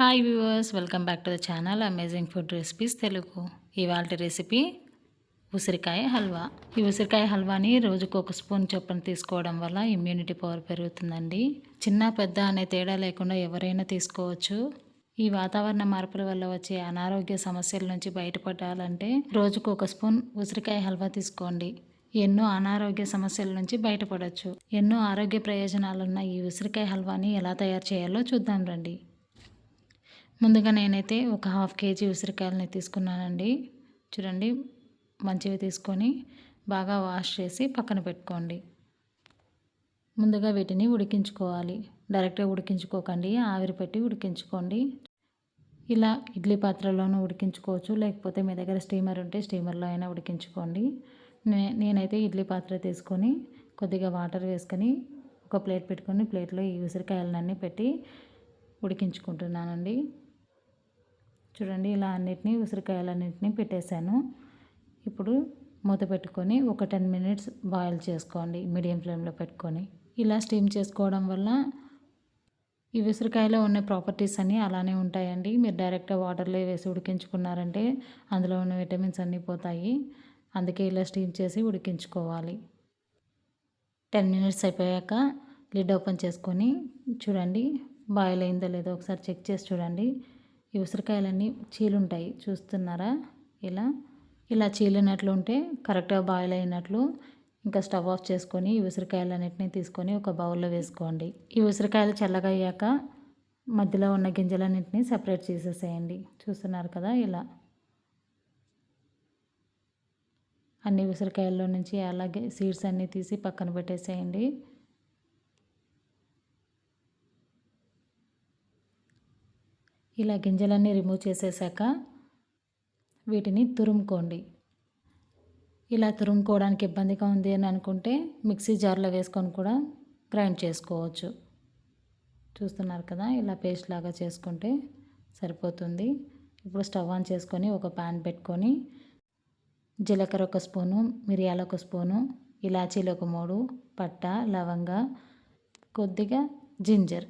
Hi viewers welcome back to the channel amazing food recipes Telugu ఇవాళ recipe ఉసిరికాయ హల్వా. ఈ ఉసిరికాయ హల్వాని రోజుకు ఒక స్పూన్ చొప్పున తీసుకోవడం వల్ల ఇమ్యూనిటీ పవర్ పెరుగుతుందండి. చిన్న పెద్ద అనే తేడా లేకుండా ఎవరైనా తీసుకోవచ్చు. ఈ వాతావరణ మార్పుల వల్ల వచ్చే అనారోగ్య సమస్యల నుంచి బయటపడాలంటే రోజుకు ఒక స్పూన్ ఉసిరికాయ హల్వా తీసుకోండి. ఎన్నో అనారోగ్య సమస్యల నుంచి బయటపడవచ్చు ఎన్నో ఆరోగ్య ప్రయోజనాలున్న ఈ ఉసిరికాయ హల్వాని ఎలా తయారు చేయాలో చూద్దాం రండి. ముందుగా నేనైతే ఒక హాఫ్ కేజీ ఉసిరికాయలని తీసుకున్నానండి. చూడండి మంచివి తీసుకొని బాగా వాష్ చేసి పక్కన పెట్టుకోండి. ముందుగా వీటిని ఉడికించుకోవాలి. డైరెక్ట్గా ఉడికించుకోకండి ఆవిరి పెట్టి ఉడికించుకోండి. ఇలా ఇడ్లీ పాత్రలోనూ ఉడికించుకోవచ్చు లేకపోతే మీ దగ్గర స్టీమర్ ఉంటే స్టీమర్లో అయినా ఉడికించుకోండి. నే నేనైతే ఇడ్లీ పాత్ర తీసుకొని కొద్దిగా వాటర్ వేసుకొని ఒక ప్లేట్ పెట్టుకొని ప్లేట్లో ఈ ఉసిరికాయలన్నీ పెట్టి ఉడికించుకుంటున్నానండి. చూడండి ఇలా అన్నిటినీ ఉసిరికాయలన్నింటినీ పెట్టేశాను. ఇప్పుడు మూత పెట్టుకొని ఒక టెన్ మినిట్స్ బాయిల్ చేసుకోండి మీడియం ఫ్లేమ్లో పెట్టుకొని. ఇలా స్టీమ్ చేసుకోవడం వల్ల ఈ ఉసిరికాయలో ఉన్న ప్రాపర్టీస్ అన్నీ అలానే ఉంటాయండి. మీరు డైరెక్ట్గా వాటర్లో వేసి ఉడికించుకున్నారంటే అందులో ఉన్న విటమిన్స్ అన్నీ పోతాయి. అందుకే ఇలా స్టీమ్ చేసి ఉడికించుకోవాలి. టెన్ మినిట్స్ అయిపోయాక లిడ్ ఓపెన్ చేసుకొని చూడండి బాయిల్ అయిందో లేదో ఒకసారి చెక్ చేసి చూడండి. ఈ ఉసిరికాయలన్నీ చీలుంటాయి. చూస్తున్నారా? ఇలా ఇలా చీలినట్లు ఉంటే కరెక్ట్గా బాయిల్ అయినట్లు ఇంకా స్టవ్ ఆఫ్ చేసుకొని ఈ ఉసిరికాయలన్నింటినీ తీసుకొని ఒక బౌల్లో వేసుకోండి. ఈ ఉసిరికాయలు చల్లగా అయ్యాక మధ్యలో ఉన్న గింజలన్నింటినీ సపరేట్ చేసేసేయండి. చూస్తున్నారు కదా ఇలా. అన్ని ఉసిరికాయల్లో నుంచి అలాగే సీడ్స్ అన్నీ తీసి పక్కన పెట్టేసేయండి. ఇలా గింజలన్నీ రిమూవ్ చేసేసాక వీటిని తురుముకోండి. ఇలా తురుముకోవడానికి ఇబ్బందిగా ఉంది అని అనుకుంటే మిక్సీ జార్లో వేసుకొని కూడా గ్రైండ్ చేసుకోవచ్చు. చూస్తున్నారు కదా ఇలా పేస్ట్ లాగా చేసుకుంటే సరిపోతుంది. ఇప్పుడు స్టవ్ ఆన్ చేసుకొని ఒక ప్యాన్ పెట్టుకొని జీలకర్ర ఒక స్పూను మిరియాల ఒక స్పూను ఇలాచీలు ఒక మూడు పట్ట లవంగ కొద్దిగా జింజర్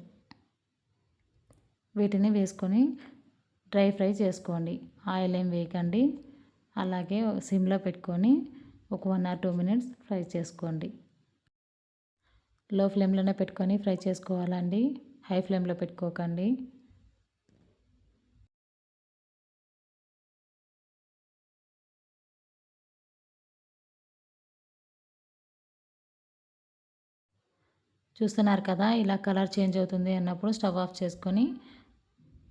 వీటిని వేసుకొని డ్రై ఫ్రై చేసుకోండి. ఆయిల్ ఏం వేయకండి. అలాగే సిమ్లో పెట్టుకొని ఒక one or two minutes fry చేసుకోండి. లో ఫ్లేమ్లోనే పెట్టుకొని ఫ్రై చేసుకోవాలండి. హై ఫ్లేమ్లో పెట్టుకోకండి. చూస్తున్నారు కదా ఇలా కలర్ చేంజ్ అవుతుంది అన్నప్పుడు స్టవ్ ఆఫ్ చేసుకొని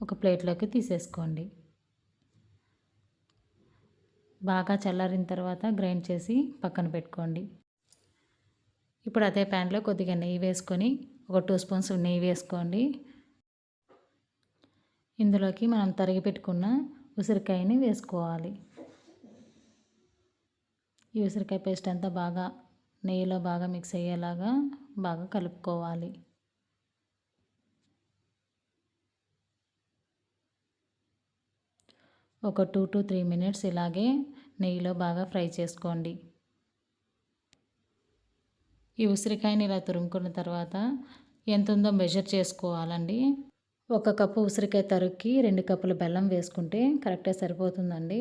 ఒక ప్లేట్లోకి తీసేసుకోండి. బాగా చల్లారిన తర్వాత గ్రైండ్ చేసి పక్కన పెట్టుకోండి. ఇప్పుడు అదే ప్యాన్లో కొద్దిగా నెయ్యి వేసుకొని ఒక టూ స్పూన్స్ నెయ్యి వేసుకోండి. ఇందులోకి మనం తరిగి పెట్టుకున్న ఉసిరికాయని వేసుకోవాలి. ఈ ఉసిరికాయ పేస్ట్ అంతా బాగా నెయ్యిలో బాగా మిక్స్ అయ్యేలాగా బాగా కలుపుకోవాలి. ఒక టూ టు త్రీ మినిట్స్ ఇలాగే నెయ్యిలో బాగా ఫ్రై చేసుకోండి. ఈ ఉసిరికాయని ఇలా తురుముకున్న తర్వాత ఎంత ఉందో మెజర్ చేసుకోవాలండి. ఒక కప్పు ఉసిరికాయ తరుక్కి రెండు కప్పుల బెల్లం వేసుకుంటే కరెక్ట్గా సరిపోతుందండి.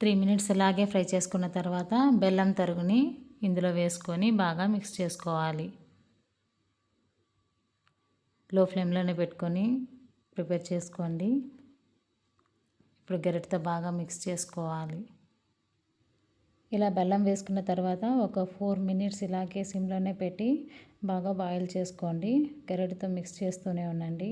త్రీ మినిట్స్ ఇలాగే ఫ్రై చేసుకున్న తర్వాత బెల్లం తరుగుని ఇందులో వేసుకొని బాగా మిక్స్ చేసుకోవాలి. లో ఫ్లేమ్లోనే పెట్టుకొని ప్రిపేర్ చేసుకోండి. ఇప్పుడు గరిటతో బాగా మిక్స్ చేసుకోవాలి. ఇలా బెల్లం వేసుకున్న తర్వాత ఒక ఫోర్ మినిట్స్ ఇలాగే సిమ్లోనే పెట్టి బాగా బాయిల్ చేసుకోండి. గరిటతో మిక్స్ చేస్తూనే ఉండండి.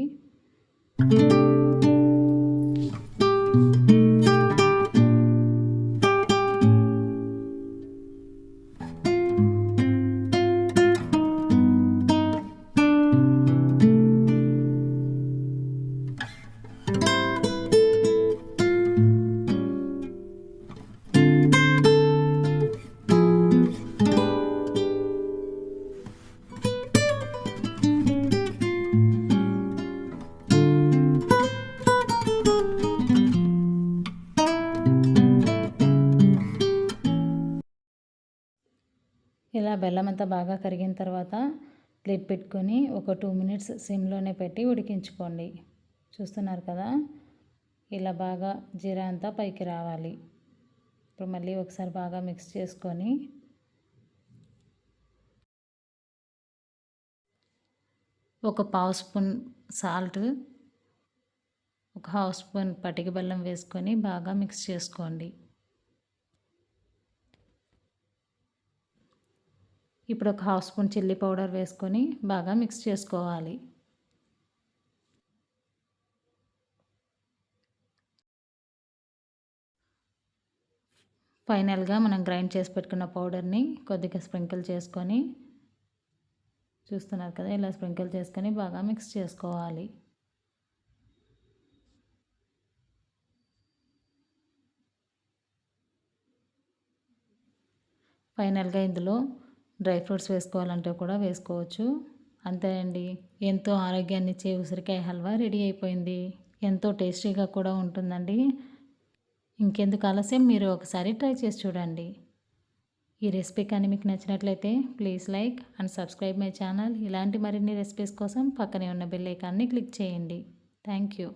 ఇలా బెల్లం అంతా బాగా కరిగిన తర్వాత లిడ్ పెట్టుకొని ఒక టూ మినిట్స్ సిమ్లోనే పెట్టి ఉడికించుకోండి. చూస్తున్నారు కదా? ఇలా బాగా జీరా అంతా పైకి రావాలి. ఇప్పుడు మళ్ళీ ఒకసారి బాగా మిక్స్ చేసుకొని ఒక పావు స్పూన్ సాల్ట్ ఒక హాఫ్ స్పూన్ పటిక బెల్లం వేసుకొని బాగా మిక్స్ చేసుకోండి. ఇప్పుడు ఒక హాఫ్ స్పూన్ చిల్లీ పౌడర్ వేసుకొని బాగా మిక్స్ చేసుకోవాలి. ఫైనల్గా మనం గ్రైండ్ చేసి పెట్టుకున్న పౌడర్ని కొద్దిగా స్ప్రింకిల్ చేసుకొని చూస్తున్నారు కదా ఇలా స్ప్రింకిల్ చేసుకొని బాగా మిక్స్ చేసుకోవాలి. ఫైనల్గా ఇందులో డ్రై ఫ్రూట్స్ వేసుకోవాలంటే కూడా వేసుకోవచ్చు. అంతే అండి. ఎంతో ఆరోగ్యాన్ని ఇచ్చే ఉసిరికాయ హల్వా రెడీ అయిపోయింది. ఎంతో టేస్టీగా కూడా ఉంటుందండి. ఇంకెందుకు ఆలస్యం? మీరు ఒకసారి ట్రై చేసి చూడండి. ఈ రెసిపీ కానీ మీకు నచ్చినట్లయితే please like and subscribe my channel. ఇలాంటి మరిన్ని రెసిపీస్ కోసం పక్కనే ఉన్న బెల్ ఐకాన్ని క్లిక్ చేయండి. Thank you.